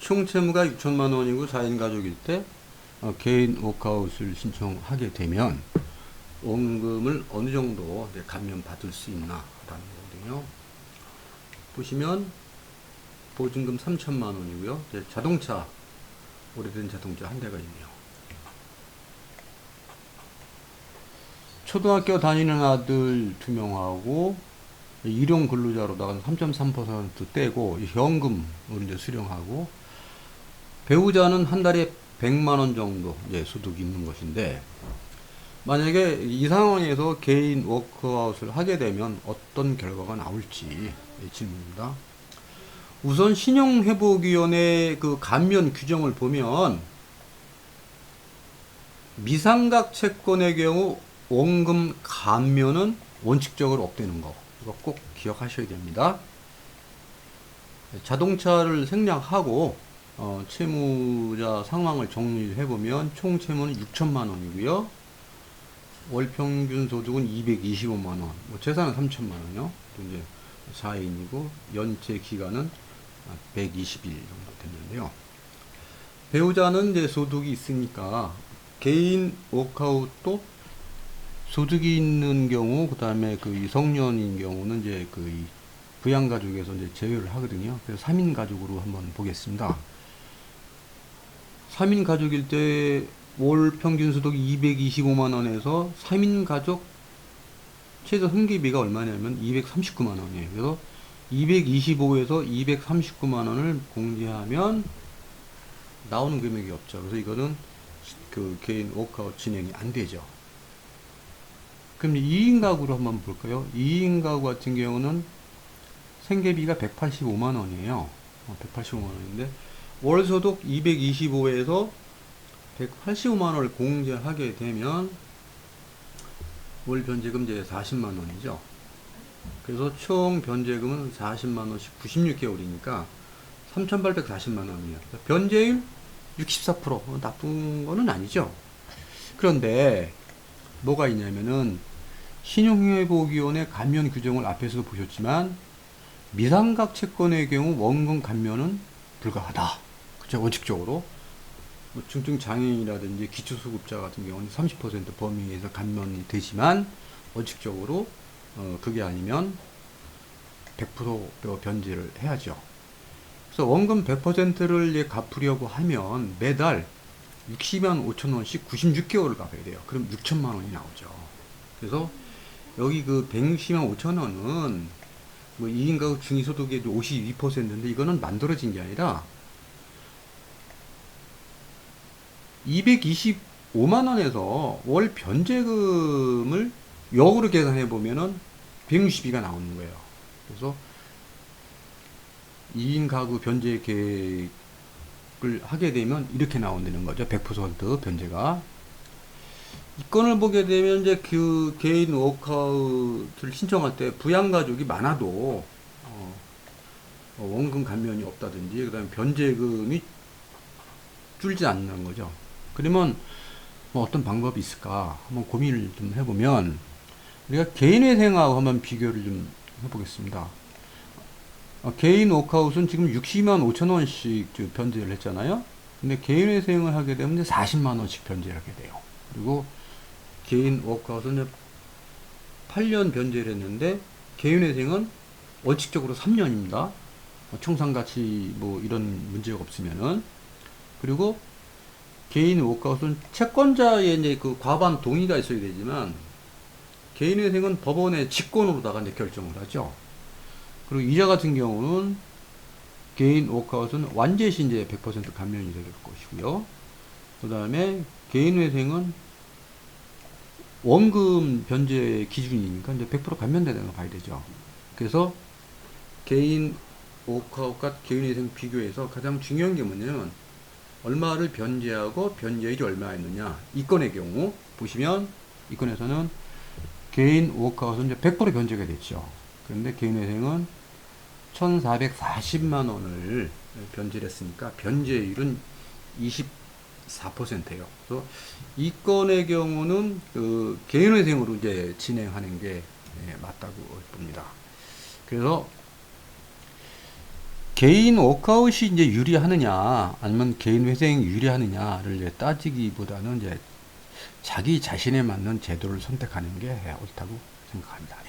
총 채무가 6천만 원이고 4인 가족일 때 어, 개인 워크아웃을 신청하게 되면 원금을 어느 정도 이제 감면 받을 수 있나라는 거거든요. 보시면 보증금 3천만 원이고요. 자동차 오래된 자동차 한 대가 있네요. 초등학교 다니는 아들 두 명하고 일용 근로자로다가 3.3% 떼고 현금을 이제 수령하고 배우자는 한 달에 100만 원 정도 이제 소득이 있는 것인데 만약에 이 상황에서 개인 워크아웃을 하게 되면 어떤 결과가 나올지 질문입니다. 우선 신용회복위원회 그 감면 규정을 보면 미상각 채권의 경우 원금 감면은 원칙적으로 없대는 거 이거 꼭 기억하셔야 됩니다. 자동차를 생략하고 어, 채무자 상황을 정리해 보면 총 채무는 6천만 원이고요. 월 평균 소득은 225만 원, 뭐 재산은 3천만 원이요. 또 이제 4인이고 연체 기간은 120일 정도 됐는데요. 배우자는 이제 소득이 있으니까 개인 워크아웃도 소득이 있는 경우 그다음에 그 미성년인 경우는 이제 그 부양 가족에서 이제 제외를 하거든요. 그래서 3인 가족으로 한번 보겠습니다. 3인 가족일 때 월 평균 소득 225만 원에서 3인 가족 최저 승기비가 얼마냐면 239만 원이에요. 그래서 225에서 239만 원을 공제하면 나오는 금액이 없죠. 그래서 이거는 그 개인 워크아웃 진행이 안 되죠. 그럼 2인 가구로 한번 볼까요? 2인 가구 같은 경우는 생계비가 185만 원이에요. 185만 원인데 월 소득 225에서 185만 원을 공제하게 되면 월 변제금 이제 40만 원이죠. 그래서 총 변제금은 40만 원씩 96개월이니까 3,840만 원이에요. 변제율 64% 나쁜 거는 아니죠. 그런데 뭐가 있냐면은 신용회복위원회 감면 규정을 앞에서도 보셨지만 미상각 채권의 경우 원금 감면은 불가하다. 그죠? 원칙적으로. 뭐 중증 장애인이라든지 기초수급자 같은 경우는 30% 범위에서 감면이 되지만 원칙적으로 어, 그게 아니면 100% 변제를 해야죠. 그래서 원금 100%를 예 갚으려고 하면 매달 60만 5천 원씩 96개월을 갚아야 돼요. 그럼 6천만 원이 나오죠. 그래서 여기 그 160만 5천 원은 뭐 2인 가구 중위소득의 52%인데 이거는 만들어진 게 아니라 225만 원에서 월 변제금을 역으로 계산해 보면은 162가 나오는 거예요. 그래서 2인 가구 변제 계획을 하게 되면 이렇게 나온다는 거죠. 100% 변제가. 이 건을 보게 되면 이제 그 개인 워크아웃을 신청할 때 부양가족이 많아도 어, 어, 원금 감면이 없다든지 그다음에 변제금이 줄지 않는 거죠. 그러면 뭐 어떤 방법이 있을까 한번 고민을 좀 해보면 우리가 개인회생하고 한번 비교를 좀 해보겠습니다. 어, 개인 워크아웃은 지금 60만 5천 원씩 변제를 했잖아요. 근데 개인회생을 하게 되면 40만 원씩 변제를 하게 돼요. 그리고 개인 워크아웃은 8년 변제를 했는데 개인회생은 원칙적으로 3년입니다. 총상가치 뭐 이런 문제가 없으면은 그리고 개인 워크아웃은 채권자의 이제 그 과반 동의가 있어야 되지만 개인회생은 법원의 직권으로다가 이제 결정을 하죠. 그리고 이자 같은 경우는 개인 워크아웃은 완제시 이제 100% 감면이 될 것이고요. 그 다음에 개인회생은 원금 변제 기준이니까 이제 100% 감면되는 거 봐야 되죠. 그래서 개인 워크아웃과 개인회생 비교해서 가장 중요한 게 뭐냐면 얼마를 변제하고 변제율이 얼마였느냐. 이 건의 경우 보시면 이 건에서는 개인 워크아웃은 이제 100% 변제가 됐죠. 그런데 개인회생은 1,440만 원을 변제를 했으니까 변제율은 24%예요. 그래서 이 건의 경우는 그 개인회생으로 이제 진행하는 게 예, 맞다고 봅니다. 그래서 개인 워크아웃이 이제 유리하느냐 아니면 개인 회생이 유리하느냐를 이제 따지기보다는 이제 자기 자신에 맞는 제도를 선택하는 게 옳다고 생각합니다.